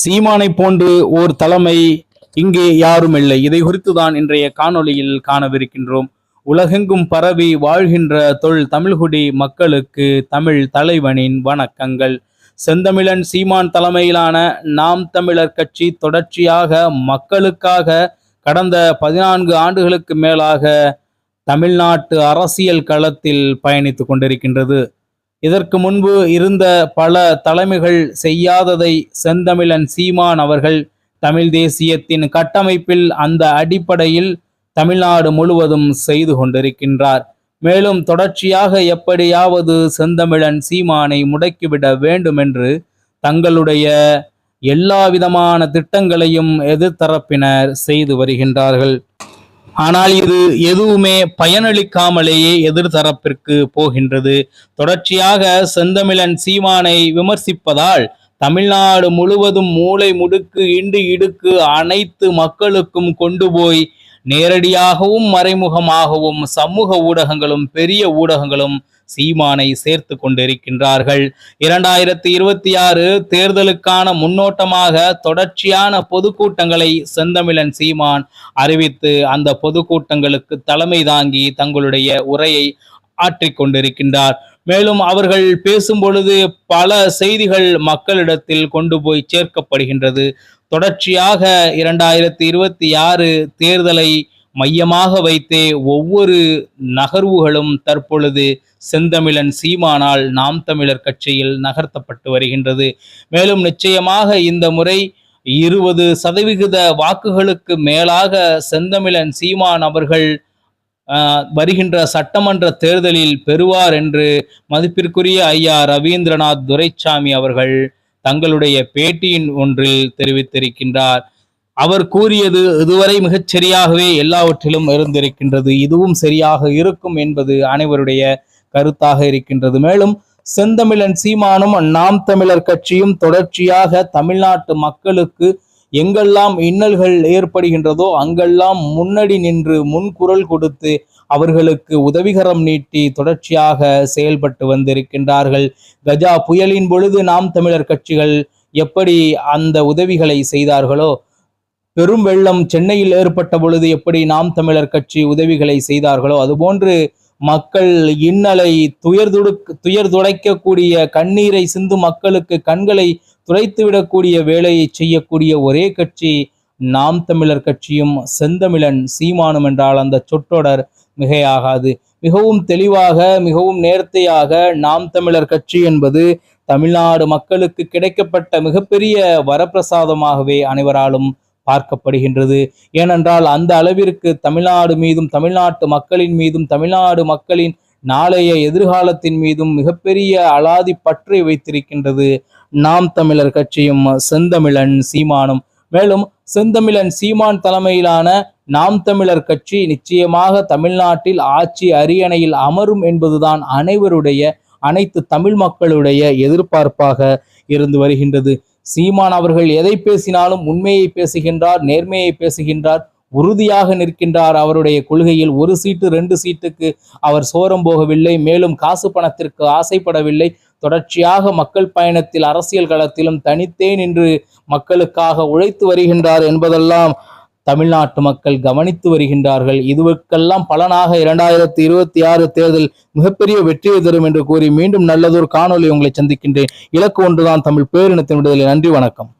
சீமானை போன்று ஓர் தலைமை இங்கே யாரும் இல்லை இதை குறித்து தான் இன்றைய காணொளியில் காணவிருக்கின்றோம். உலகெங்கும் பரவி வாழ்கின்ற தொல் தமிழ்குடி மக்களுக்கு தமிழ் தலைவனின் வணக்கங்கள். செந்தமிழன் சீமான் தலைமையிலான நாம் தமிழர் கட்சி தொடர்ச்சியாக மக்களுக்காக கடந்த பதினான்கு ஆண்டுகளுக்கு மேலாக தமிழ்நாட்டு அரசியல் களத்தில் பயணித்து கொண்டிருக்கின்றது. இதற்கு முன்பு இருந்த பல தலைமைகள் செய்யாததை செந்தமிழன் சீமான் அவர்கள் தமிழ் தேசியத்தின் கட்டமைப்பில் அந்த அடிப்படையில் தமிழ்நாடு முழுவதும் செய்து கொண்டிருக்கின்றார். மேலும் தொடர்ச்சியாக எப்படியாவது செந்தமிழன் சீமானை முடக்கிவிட வேண்டும் என்று தங்களுடைய எல்லா விதமான திட்டங்களையும் எதிர்த்தரப்பினர் செய்து வருகின்றார்கள். ஆனால் இது எதுவுமே பயனளிக்காமலேயே எதிர்தரப்பிற்கு போகின்றது. தொடர்ச்சியாக செந்தமிழன் சீமானை விமர்சிப்பதால் தமிழ்நாடு முழுவதும் மூளை முடுக்கு இண்டு இடுக்கு அனைத்து மக்களுக்கும் கொண்டு போய் நேரடியாகவும் மறைமுகமாகவும் சமூக ஊடகங்களும் பெரிய ஊடகங்களும் சீமானை சேர்த்து கொண்டிருக்கின்றார்கள். இரண்டாயிரத்தி இருபத்தி ஆறு தேர்தலுக்கான முன்னோட்டமாக தொடர்ச்சியான பொதுக்கூட்டங்களை செந்தமிழன் சீமான் அறிவித்து அந்த பொதுக்கூட்டங்களுக்கு தலைமை தாங்கி தங்களுடைய உரையை ஆற்றிக்கொண்டிருக்கின்றார் மேலும் அவர்கள் பேசும் பொழுது பல செய்திகள் மக்களிடத்தில் கொண்டு போய் சேர்க்கப்படுகின்றது. தொடர்ச்சியாக இரண்டாயிரத்தி இருபத்தி ஆறு தேர்தலை மையமாக வைத்தே ஒவ்வொரு நகர்வுகளும் தற்பொழுது செந்தமிழன் சீமானால் நாம் தமிழர் கட்சியில் நகர்த்தப்பட்டு வருகின்றது. மேலும் நிச்சயமாக இந்த முறை இருபது சதவிகித வாக்குகளுக்கு மேலாக செந்தமிழன் சீமான் அவர்கள் வருகின்ற சட்டமன்ற தேர்தலில் பெறுவார் என்று மதிப்பிற்குரிய ஐயா ரவீந்திரநாத் துரைசாமி அவர்கள் தங்களுடைய பேட்டியின் ஒன்றில் தெரிவித்திருக்கின்றார். அவர் கூறியது இதுவரை மிகச் சரியாகவே எல்லாவற்றிலும் இருந்திருக்கின்றது. இதுவும் சரியாக இருக்கும் என்பது அனைவருடைய கருத்தாக இருக்கின்றது. மேலும் செந்தமிழன் சீமானும் நாம் தமிழர் கட்சியும் தொடர்ச்சியாக தமிழ்நாட்டு மக்களுக்கு எங்கெல்லாம் இன்னல்கள் ஏற்படுகின்றதோ அங்கெல்லாம் முன்னடி நின்று முன்குரல் கொடுத்து அவர்களுக்கு உதவிகரம் நீட்டி தொடர்ச்சியாக செயல்பட்டு வந்திருக்கின்றார்கள். கஜா புயலின் பொழுது நாம் தமிழர் கட்சிகள் எப்படி அந்த உதவிகளை செய்தார்களோ பெரும் வெள்ளம் சென்னையில் ஏற்பட்ட பொழுது எப்படி நாம் தமிழர் கட்சி உதவிகளை செய்தார்களோ அதுபோன்று மக்கள் இன்னலை துயர் துடுக் துயர் துடைக்கக்கூடிய கண்ணீரை சிந்து மக்களுக்கு கண்களை துரைத்துவிடக்கூடிய வேலையை செய்யக்கூடிய ஒரே கட்சி நாம் தமிழர் கட்சியும் செந்தமிழன் சீமானும் என்றால் அந்த சொற்றொடர் மிகையாகாது. மிகவும் தெளிவாக மிகவும் நேர்த்தையாக நாம் தமிழர் கட்சி என்பது தமிழ்நாடு மக்களுக்கு கிடைக்கப்பட்ட மிகப்பெரிய வரப்பிரசாதமாகவே அனைவராலும் பார்க்கப்படுகின்றது. ஏனென்றால் அந்த அளவிற்கு தமிழ்நாடு மீதும் தமிழ்நாட்டு மக்களின் மீதும் தமிழ்நாடு மக்களின் நாளைய எதிர்காலத்தின் மீதும் மிகப்பெரிய அலாதி பற்றை வைத்திருக்கின்றது. நாம் தமிழர் கட்சியும் செந்தமிழன் சீமானும். மேலும் செந்தமிழன் சீமான் தலைமையிலான நாம் தமிழர் கட்சி நிச்சயமாக தமிழ்நாட்டில் ஆட்சி அரியணையில் அமரும் என்பதுதான் அனைவருடைய அனைத்து தமிழ் மக்களுடைய எதிர்பார்ப்பாக இருந்து வருகின்றது. சீமான் அவர்கள் எதை பேசினாலும் உண்மையை பேசுகின்றார் நேர்மையை பேசுகின்றார் உறுதியாக நிற்கின்றார். அவருடைய கொள்கையில் ஒரு சீட்டு ரெண்டு சீட்டுக்கு அவர் சோரம் போகவில்லை. மேலும் காசு பணத்திற்கு ஆசைப்படவில்லை. தொடர்ச்சியாக மக்கள் பயணத்தில் அரசியல் களத்திலும் தனித்தே நின்று மக்களுக்காக உழைத்து வருகின்றார் என்பதெல்லாம் தமிழ்நாட்டு மக்கள் கவனித்து வருகின்றார்கள். இதுவெல்லாம் பலனாக இரண்டாயிரத்தி இருபத்தி ஆறு தேர்தல் மிகப்பெரிய வெற்றியை தரும் என்று கூறி மீண்டும் நல்லதொரு காணொளி உங்களை சந்திக்கின்றேன். இலக்கு ஒன்றுதான் தமிழ் பேரினத்தின் விடுதலை. நன்றி வணக்கம்.